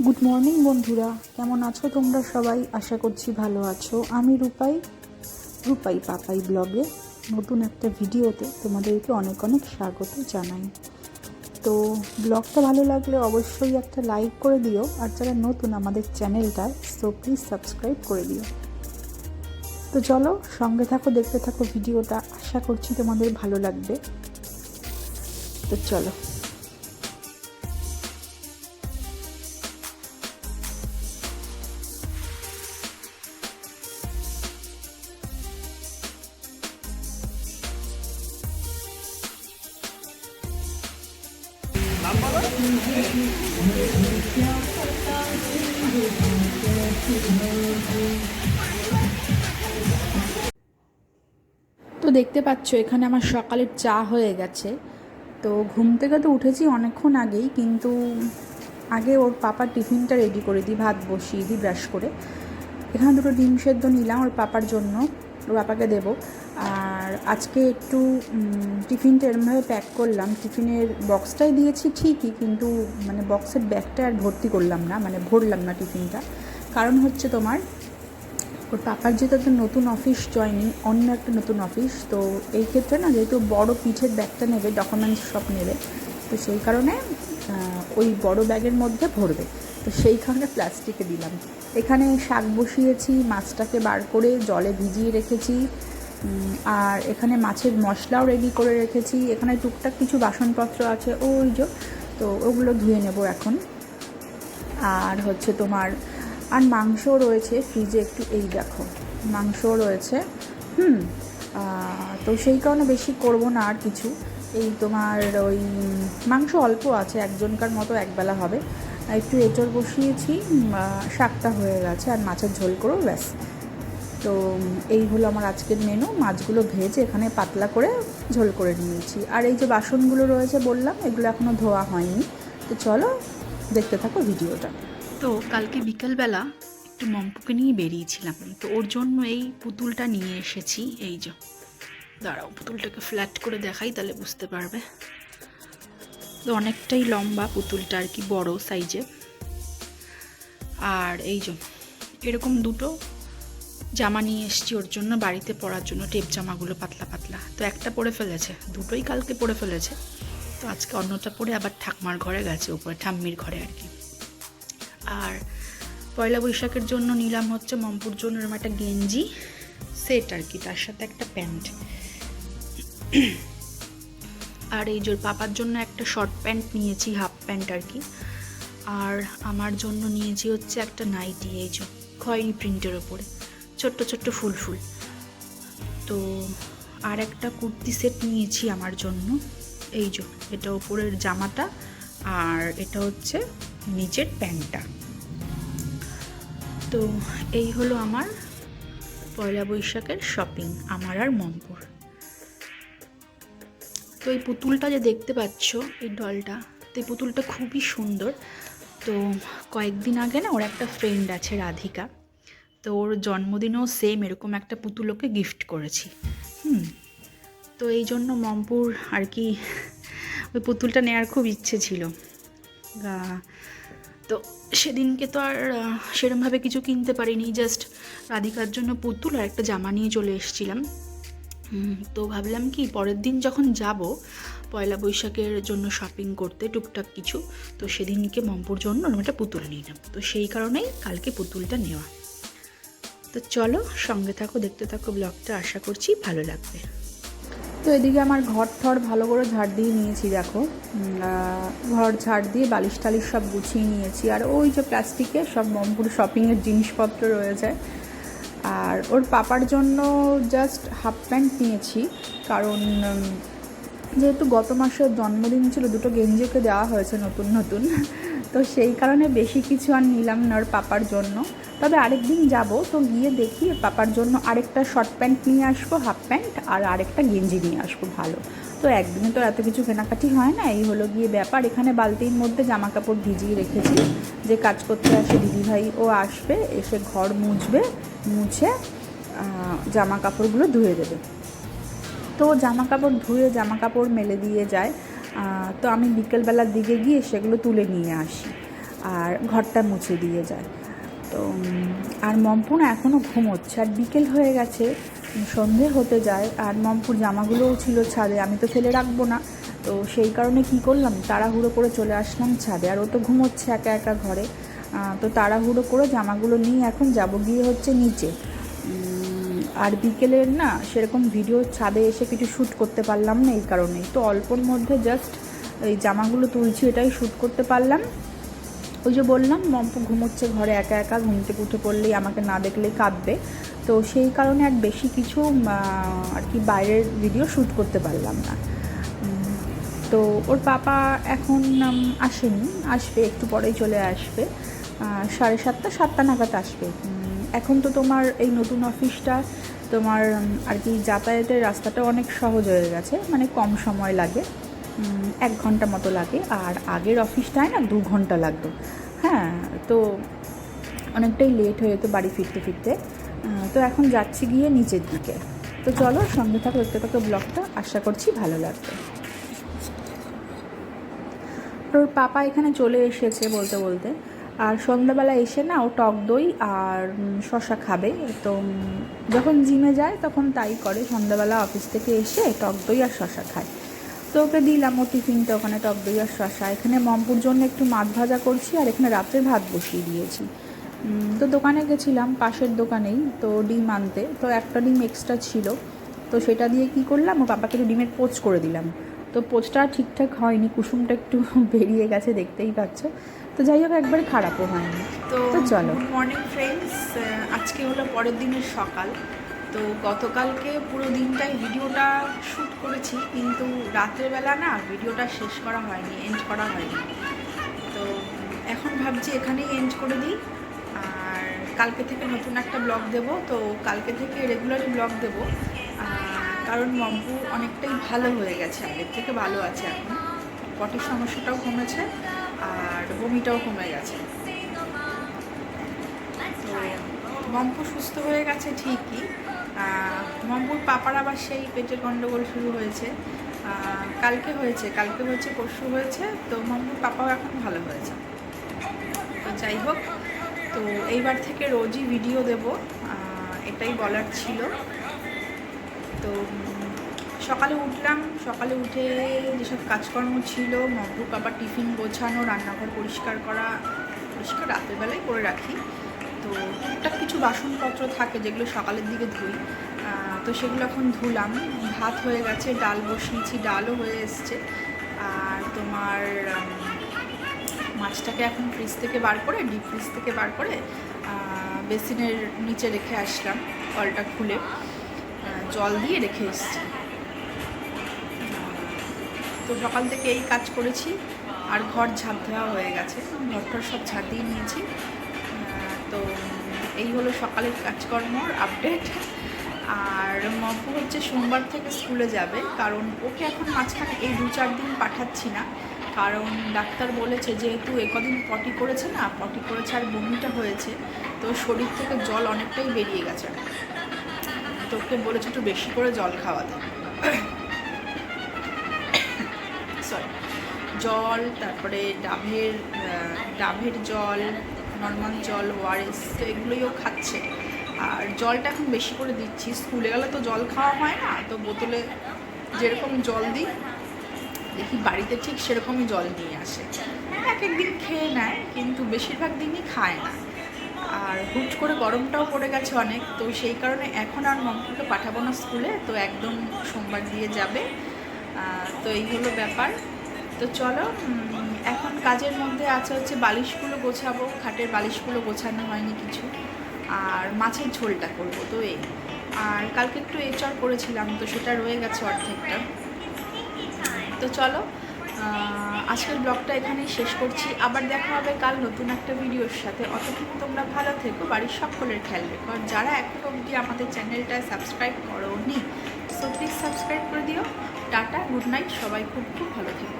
Good morning বন্ধুরা। কেমন আছো তোমরা সবাই? আশা করছি ভালো আছো। আমি রূপাই রূপাই পাপাই ব্লগে নতুন একটা ভিডিওতে তোমাদেরকে অনেক অনেক স্বাগত জানাই। তো ব্লগটা ভালো লাগলে অবশ্যই একটা লাইক করে দিও, আর যারা নতুন আমাদের চ্যানেলটা সো প্লিজ সাবস্ক্রাইব করে দিও। তো চলো, সঙ্গে থাকো, দেখতে থাকো ভিডিওটা। আশা করছি তোমাদের ভালো লাগবে। তো চলো। তো দেখতে পাচ্ছ, এখানে আমার সকালের চা হয়ে গেছে। তো ঘুম থেকে তো উঠেছি অনেকক্ষণ আগেই, কিন্তু আগে ওর পাপার টিফিনটা রেডি করে দিই, ভাত বসিয়ে দিই ব্রাশ করে। এখানে দুটো ডিম সেদ্ধ নিলাম ওর পাপার জন্য, ওর পাপাকে দেবো। আর আজকে একটু টিফিনটা এরমভাবে প্যাক করলাম। টিফিনের বক্সটাই দিয়েছি ঠিকই, কিন্তু মানে বক্সের ব্যাগটা আর ভর্তি করলাম না মানে ভরলাম না টিফিনটা। কারণ হচ্ছে তোমার, ওর পাপার যেহেতু একটা নতুন অফিস জয়নিং অন্য একটা নতুন অফিস তো এই ক্ষেত্রে না যেহেতু বড় পিঠের ব্যাগটা নেবে ডকুমেন্টস সব নেবে, তো সেই কারণে ওই বড় ব্যাগের মধ্যে ভরবে। তো সেই কারণে প্লাস্টিকে দিলাম। এখানে শাক বসিয়েছি, মাছটাকে বার করে জলে ভিজিয়ে রেখেছি আর এখানে মাছের মশলাও রেডি করে রেখেছি। এখানে টুকটাক কিছু বাসনপত্র আছে, ওই যে, তো ওগুলো ধুয়ে নেব এখন। আর হচ্ছে তোমার, আর মাংসও রয়েছে ফ্রিজে একটু, এই দেখো মাংসও রয়েছে। হুম তো সেই কারণে বেশি করব না আর কিছু। এই তোমার ওই, মাংস অল্প আছে, একজনকার মতো একবেলা হবে। একটু এঁচড় বসিয়েছি শাকটা হয়ে গেছে, আর মাছের ঝোল করেও ব্যাস। তো এই হলো আমার আজকের মেনু মাছগুলো ভেজে এখানে পাতলা করে ঝোল করে নিয়েছি। আর এই যে বাসনগুলো রয়েছে বললাম, এগুলো এখনও ধোয়া হয়নি। তো চলো দেখতে থাকো ভিডিওটা। তো কালকে বিকেলবেলা একটু মম্পুকে নিয়ে বেরিয়েছিলাম। তো ওর জন্য এই পুতুলটা নিয়ে এসেছি। এই যে, দাঁড়াও, পুতুলটাকে ফ্ল্যাট করে দেখাই, তাহলে বুঝতে পারবে। তো অনেকটাই লম্বা পুতুলটা আর কি, বড় সাইজে আর এই যে, এরকম দুটো জামা নিয়ে এসেছি ওর জন্য, বাড়িতে পরার জন্য, টেপ জামাগুলো পাতলা পাতলা। তো একটা পরে ফেলেছে, দুটোই কালকে পরে ফেলেছে। তো আজকে অন্যটা পরে আবার ঠাকমার ঘরে গেছে উপরে, ঠাম্মির ঘরে আর কি। আর পয়লা বৈশাখের জন্য নিলাম হচ্ছে মম্পুর জন্য এরকম একটা গেঞ্জি, সেট আর কি, তার সাথে একটা প্যান্ট। আর এই জোর পাপার জন্য একটা শর্ট প্যান্ট নিয়েছি, হাফ প্যান্ট আর কি। আর আমার জন্য নিয়েছি হচ্ছে একটা নাইটি, এই যে খয়েরি প্রিন্টের ওপরে। ছোট্ট ছোট্ট ফুল ফুল। তো আর একটা কুর্তি সেট নিয়েছি আমার জন্য। এই যে, এটা ওপরের জামাটা আর এটা হচ্ছে নিচের প্যান্টটা। তো এই হলো আমার পয়লা বৈশাখের শপিং, আমার আর মমপুর তো এই পুতুলটা যে দেখতে পাচ্ছ, এই ডলটা, তো এই পুতুলটা খুবই সুন্দর। তো কয়েকদিন আগে না ওর একটা ফ্রেন্ড আছে রাধিকা। তো ওর জন্মদিনেও সেম এরকম একটা পুতুল ওকে গিফট করেছি। হুম। তো এই জন্য মমপুর আর কি ওই পুতুলটা নেওয়ার খুব ইচ্ছে ছিল। তো সেদিনকে তো আর সেরমভাবে কিছু কিনতে পারিনি জাস্ট রাধিকার জন্য পুতুল আর একটা জামা নিয়ে চলে এসেছিলাম। তো ভাবলাম কি পরের দিন যখন যাব, পয়লা বৈশাখের জন্য শপিং করতে টুকটাক কিছু, তো সেদিনকে মম্পুর জন্য ওরকম একটা পুতুল নিয়ে নেব। তো সেই কারণেই কালকে পুতুলটা নেওয়া। তো চলো সঙ্গে থাকো, দেখতে থাকো ব্লগটা আশা করছি ভালো লাগবে। তো এদিকে আমার ঘর ঠর ভালো করে ঝাড় দিয়ে নিয়েছি, দেখো। ঘর ঝাড় দিয়ে বালিশ টালিশ সব গুছিয়ে নিয়েছি। আর ওই যে প্লাস্টিকে সব মম্পুর শপিংয়ের জিনিসপত্র রয়েছে। আর ওর পাপার জন্য জাস্ট হাফ প্যান্ট নিয়েছি। কারণ যেহেতু গত মাসে জন্মদিন ছিল, দুটো গেঞ্জি ওকে দেওয়া হয়েছে নতুন নতুন। তো সেই কারণে বেশি কিছু আর নিলাম না ওর পাপার জন্য। তবে আরেক দিন যাব, তো গিয়ে দেখি পাপার জন্য আরেকটা শর্ট প্যান্ট নিয়ে আসব হাফ প্যান্ট আর আরেকটা গেঞ্জি নিয়ে আসব ভালো। তো একদিনে তো এত কিছু কেনাকাটি হয় না, এই হলো গিয়ে ব্যাপার। এখানে বালতির মধ্যে জামা কাপড় ভিজিয়ে রেখেছি, যে কাজ করতে আসে দিদিভাই ও আসবে, এসে ঘর মুছবে, মুছে জামা কাপড়গুলো ধুয়ে দেবে। তো জামা কাপড় ধুয়ে জামা কাপড় মেলে দিয়ে যায় তো আমি বিকেলবেলার দিকে গিয়ে সেগুলো তুলে নিয়ে আসি, আর ঘরটা মুছে দিয়ে যায়। তো আর মম্পু না এখনও ঘুমোচ্ছে। আর বিকেল হয়ে গেছে, সন্ধে হতে যায়, আর মম্পুর জামাগুলোও ছিল ছাদে, আমি তো ফেলে রাখব না। তো সেই কারণে কি করলাম, তাড়াহুড়ো করে চলে আসলাম ছাদে, আর ও তো ঘুমোচ্ছে একা একা ঘরে। তো তাড়াহুড়ো করে জামাগুলো নিয়ে এখন যাব গিয়ে হচ্ছে নিচে। আর বিকেলের না সেরকম ভিডিও ছাদে এসে কিছু শ্যুট করতে পারলাম না এই কারণেই। তো অল্পর মধ্যে জাস্ট এই জামাগুলো তুলছি, এটাই শ্যুট করতে পারলাম। ওই যে বললাম, মম্পু ঘুমোচ্ছে ঘরে, একা একা ঘুম থেকে উঠে পড়লেই আমাকে না দেখলেই কাঁদবে। তো সেই কারণে আর বেশি কিছু আর কি বাইরের ভিডিও শ্যুট করতে পারলাম না। তো ওর পাপা এখন আসেনি, আসবে, একটু পরেই চলে আসবে। সাড়ে সাতটা সাতটা নাগাদ আসবে। এখন তো তোমার এই নতুন অফিসটা তোমার আর কি যাতায়াতের রাস্তাটা অনেক সহজ হয়ে গেছে মানে কম সময় লাগে। এক ঘণ্টা মতো লাগে আর আগের অফিসটায় না দু ঘণ্টা লাগতো। হ্যাঁ তো অনেকটাই লেট হয়ে যেত বাড়ি ফিরতে ফিরতে। তো এখন যাচ্ছি গিয়ে নিচের দিকে। তো চলো সঙ্গে থাকো, দেখতে থাকো ব্লগটা। আশা করছি ভালো লাগবে। ওর পাপা এখানে চলে এসেছে বলতে বলতে। আর সন্ধ্যাবেলা এসে না ও টক দই আর শশা খাবে। তো যখন জিমে যায় তখন তাই করে। সন্ধ্যাবেলা অফিস থেকে এসে টক দই আর শশা খায়। তো ওকে দিলাম ও টিফিনটা ওখানে টক দই আর শশা এখানে মম্পুর জন্য একটু মাছ ভাজা করছি আর এখানে রাত্রে ভাত বসিয়ে দিয়েছি। তো দোকানে গেছিলাম পাশের দোকানেই তো ডিম আনতে। তো একটা ডিম এক্সট্রা ছিল। তো সেটা দিয়ে কি করলাম ও পাপাকে একটু ডিমের পোচ করে দিলাম। তো পোচটা ঠিকঠাক হয়নি কুসুমটা একটু বেরিয়ে গেছে দেখতেই পাচ্ছ। তো যাই হোক একবারে খারাপও হয়নি। তো তো চলো। মর্নিং ফ্রেন্ডস আজকে হলো পরের দিনের সকাল। তো গতকালকে পুরো দিনটাই ভিডিওটা শ্যুট করেছি, কিন্তু রাতের বেলা না ভিডিওটা শেষ করা হয়নি এন্ড করা হয়নি। তো এখন ভাবছি এখানেই এন্ড করে দিই। আর কালকে থেকে নতুন একটা ব্লগ দেব, তো কালকে থেকে রেগুলারই ব্লগ দেব। কারণ মম্পু অনেকটাই ভালো হয়ে গেছে, আগের থেকে ভালো আছে এখন। পটির সমস্যাটাও কমেছে, আর বমিটাও কমে গেছে। তো মম্পু সুস্থ হয়ে গেছে ঠিকই মম্পুর পাপার আবার সেই পেটের গন্ডগোল শুরু হয়েছে। কালকে হয়েছে। কালকে হয়েছে, পরশু হয়েছে। তো মম্পুর পাপাও এখন ভালো হয়েছে। তো যাই হোক, তো এইবার থেকে রোজই ভিডিও দেব। এটাই বলার ছিল। তো সকালে উঠলাম। সকালে উঠে যেসব কাজকর্ম ছিল মম্পুর পাপার টিফিন গোছানো, রান্নাঘর পরিষ্কার করা, পরিষ্কার রাতের বেলায় করে রাখি। তো টুকটাক কিছু বাসনপত্র থাকে যেগুলো সকালের দিকে ধুই। তো সেগুলো এখন ধুলাম। ভাত হয়ে গেছে, ডাল বসিয়েছি, ডালও হয়ে এসছে। আর তোমার মাছটাকে এখন ফ্রিজ থেকে বার করে ডিপ ফ্রিজ থেকে বার করে বেসিনের নিচে রেখে আসলাম, কলটা খুলে। জল দিয়ে রেখে এসেছি। তো সকাল থেকে এই কাজ করেছি। আর ঘর ঝাঁপ দেওয়া হয়ে গেছে। ঘরটার সব ঝাঁট দিয়ে নিয়েছি। তো এই হলো সকালের কাজকর্মর আপডেট আর মপু হচ্ছে সোমবার থেকে স্কুলে যাবে কারণ ওকে এখন মাঝখানে এই দু চার দিন পাঠাচ্ছি না। কারণ ডাক্তার বলেছে যেহেতু একদিন পটি করেছে না পটি করেছে আর বমিটা হয়েছে তো শরীর থেকে জল অনেকটাই বেরিয়ে গেছে। তো ওকে বলেছে একটু বেশি করে জল খাওয়াতে। সরি জল তারপরে ডাবের আহ, ডাবের জল নর্মাল জল ওআরএস তো এগুলোইও খাচ্ছে। আর জলটা এখন বেশি করে দিচ্ছি। স্কুলে গেলে তো জল খাওয়া হয় না, তো বোতলে যেরকম জল দিই, দেখি বাড়িতে ঠিক সেরকমই জল নিয়ে আসে। এক একদিন খেয়ে নেয়, কিন্তু বেশিরভাগ দিনই খায় না। আর হুট করে গরমটাও পড়ে গেছে অনেক, তো সেই কারণে এখন আর মমকে পাঠাবো না স্কুলে, তো একদম সোমবার দিয়ে যাবে। তো এই হলো ব্যাপার। তো চলো এখন কাজের মধ্যে আছে হচ্ছে বালিশগুলো গোছাবো। খাটের বালিশগুলো গোছানো হয়নি কিছু। আর মাছের ঝোলটা করব তো এই। আর কালকে একটু এচর করেছিলাম, তো সেটা রয়ে গেছে অর্ধেকটা। তো চলো আজকের ব্লগটা এখানেই শেষ করছি। আবার দেখা হবে কাল নতুন একটা ভিডিওর সাথে। অতক্ষণ তোমরা ভালো থেকো, বাড়ির সকলের খেয়াল রেখো। আর যারা এখনও অবধি আমাদের চ্যানেলটা সাবস্ক্রাইব করো নি সো প্লিজ সাবস্ক্রাইব করে দিও। টাটা গুড নাইট সবাই খুব খুব ভালো থেকো।